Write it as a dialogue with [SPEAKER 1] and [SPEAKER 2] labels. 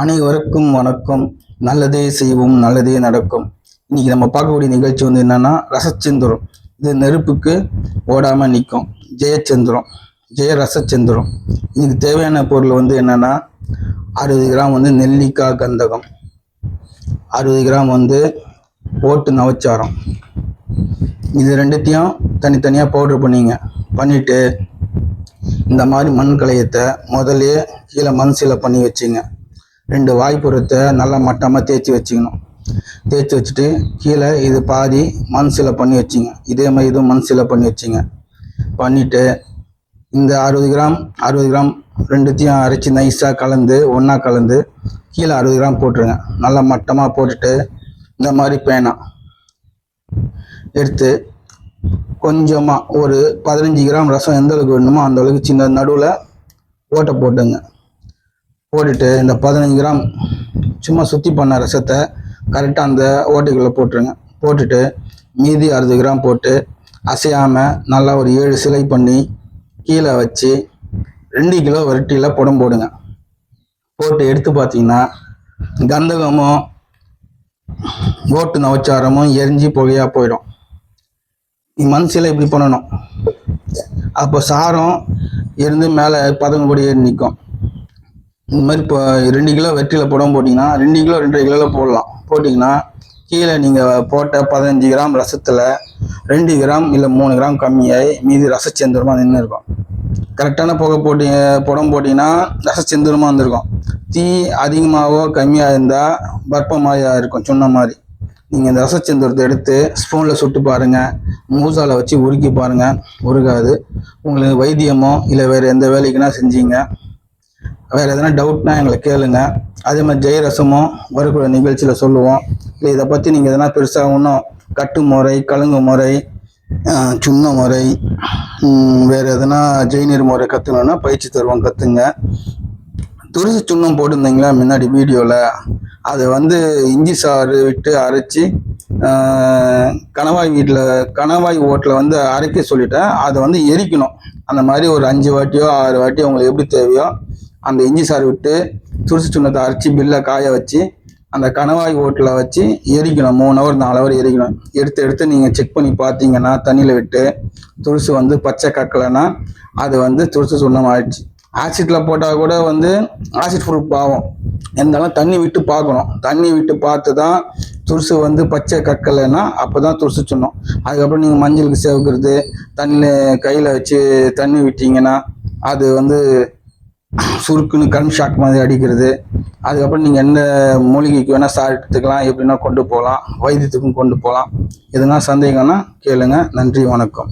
[SPEAKER 1] அனைவருக்கும் வணக்கம். நல்லதே செய்வோம் நல்லதே நடக்கும். இன்னைக்கு நம்ம பார்க்கக்கூடிய நிகழ்ச்சி வந்து என்னன்னா ரசச்சந்திரம். இது நெருப்புக்கு ஓடாம நிற்கும் ஜெயச்சந்திரம். ஜெய ரசச்சந்திரம் இதுக்கு தேவையான பொருள் வந்து என்னன்னா அறுபது கிராம் வந்து நெல்லிக்காய் கந்தகம். அறுபது கிராம் வந்து ஓட்டு நவச்சாரம். இது ரெண்டுத்தையும் தனித்தனியாக பவுடர் பண்ணிங்க. பண்ணிட்டு இந்த மாதிரி மண் கலையத்தை முதலே கீழே மண் சீலை பண்ணி வச்சுங்க. ரெண்டு வாய்ப்புறத்தை நல்லா மட்டமாக தேய்ச்சி வச்சுக்கணும். தேய்ச்சி வச்சுட்டு கீழே இது பாதி மண் சீலை பண்ணி வச்சிங்க. இதே மாதிரி இதுவும் மண் சீலை பண்ணி வச்சிங்க. பண்ணிவிட்டு இந்த அறுபது கிராம் அறுபது கிராம் ரெண்டுத்தையும் அரைச்சி நைஸாக கலந்து ஒன்றா கலந்து கீழே அறுபது கிராம் போட்டுருங்க. நல்லா மட்டமாக போட்டுட்டு இந்த மாதிரி பேனா எடுத்து கொஞ்சமாக ஒரு பதினஞ்சு கிராம் ரசம் எந்த அளவுக்கு வேணுமோ அந்த அளவுக்கு சின்ன நடுவில் ஓட்டை போட்டுங்க. போட்டுட்டு இந்த பதினஞ்சு கிராம் சும்மா சுற்றி பண்ண ரசத்தை கரெக்டாக அந்த ஓட்டைக்குள்ளே போட்டுருங்க. போட்டுட்டு மீதி அறுபது கிராம் போட்டு அசையாமல் நல்லா ஒரு ஏழு சிலை பண்ணி கீழே வச்சு ரெண்டு கிலோ வரட்டியில் புடம் போடுங்க. போட்டு எடுத்து பார்த்தீங்கன்னா கந்தகமும் ஓட்டு நவச்சாரமும் எரிஞ்சு புகையாக போயிடும். மண் சிலை இப்படி பண்ணணும். அப்போ சாரம் இருந்து மேலே பதங்கப்படி ஏறி நிற்கும். இந்த மாதிரி இப்போ ரெண்டு கிலோ வெற்றியில் புடம் போட்டிங்கன்னா ரெண்டு கிலோ ரெண்டரை கிலோவில் போடலாம். போட்டிங்கன்னா கீழே நீங்கள் போட்ட பதினஞ்சு கிராம் ரசத்தில் ரெண்டு கிராம் இல்லை மூணு கிராம் கம்மியாகி மீதி ரசச்செந்தூரமாக நின்று இருக்கும் கரெக்டான புகை போட்டி புடம் போட்டிங்கன்னா ரசச்செந்தூரமாக இருந்திருக்கும் தீ அதிகமாகவோ கம்மியாக இருந்தால் பற்பமாக இருக்கும் சொன்ன மாதிரி. நீங்கள் இந்த ரசச்செந்தூரத்தை எடுத்து ஸ்பூனில் சுட்டு பாருங்கள் மூசாவில் வச்சு உருக்கி பாருங்கள் உருகாது. உங்களுக்கு வைத்தியமோ இல்லை வேறு எந்த வேலைக்குன்னா செஞ்சீங்க. வேறு எதனா டவுட்னா எங்களை கேளுங்க. அதே மாதிரி ஜெயரசமும் வரக்கூடிய நிகழ்ச்சியில் சொல்லுவோம். இல்லை இதை பற்றி நீங்கள் எதனா பெருசாக ஒன்றும் கட்டு முறை கழுங்கு முறை சுண்ண முறை உம், வேறு எதனா ஜெயினீர் முறை கற்றுக்கணுன்னா பயிற்சி தருவோம் கற்றுங்க துரிசி சுண்ணம் போட்டிருந்தீங்களா முன்னாடி வீடியோவில் அதை வந்து இஞ்சி சாறு விட்டு அரைச்சி கணவாய் வீட்டில் கணவாய் ஓட்டில் வந்து அரைக்க சொல்லிட்டேன். அதை வந்து எரிக்கணும். அந்த மாதிரி ஒரு அஞ்சு வாட்டியோ ஆறு வாட்டியோ உங்களுக்கு எப்படி தேவையோ அந்த இஞ்சி சாறு விட்டு துரிசி சுண்ணத்தை அரைச்சி பில்லை காய வச்சு அந்த கணவாய் ஓட்டில் வச்சு எரிக்கணும். மூணு ஹவர் நாலு ஹவர் எரிக்கணும். எடுத்து எடுத்து நீங்கள் செக் பண்ணி பார்த்தீங்கன்னா தண்ணியில் விட்டு துருசு வந்து பச்சை கக்கலைன்னா அது வந்து துருசு சுண்ணம் ஆயிடுச்சு. ஆசிட்டில் போட்டால் கூட வந்து ஆசிட் ப்ரூஃப் ஆகும் இருந்தாலும் தண்ணி விட்டு பார்க்கணும். தண்ணி விட்டு பார்த்து தான் துருசு வந்து பச்சை கக்கலைன்னா அப்போ தான் துருசு சுண்ணம். அதுக்கப்புறம் நீங்கள் மஞ்சளுக்கு சேவுக்கிறது தண்ணியில் கையில் வச்சு தண்ணி விட்டீங்கன்னா அது வந்து சுருக்குன்னு கண் ஷாக் மாதிரி அடிக்கிறது. அதுக்கப்புறம் நீங்கள் எந்த மூலிகைக்கு வேணால் சாப்பிட்டுக்கலாம் எப்படின்னா கொண்டு போகலாம் வைத்தியத்துக்கும் கொண்டு போகலாம். எதுனா சந்தேகம்னா கேளுங்க. நன்றி வணக்கம்.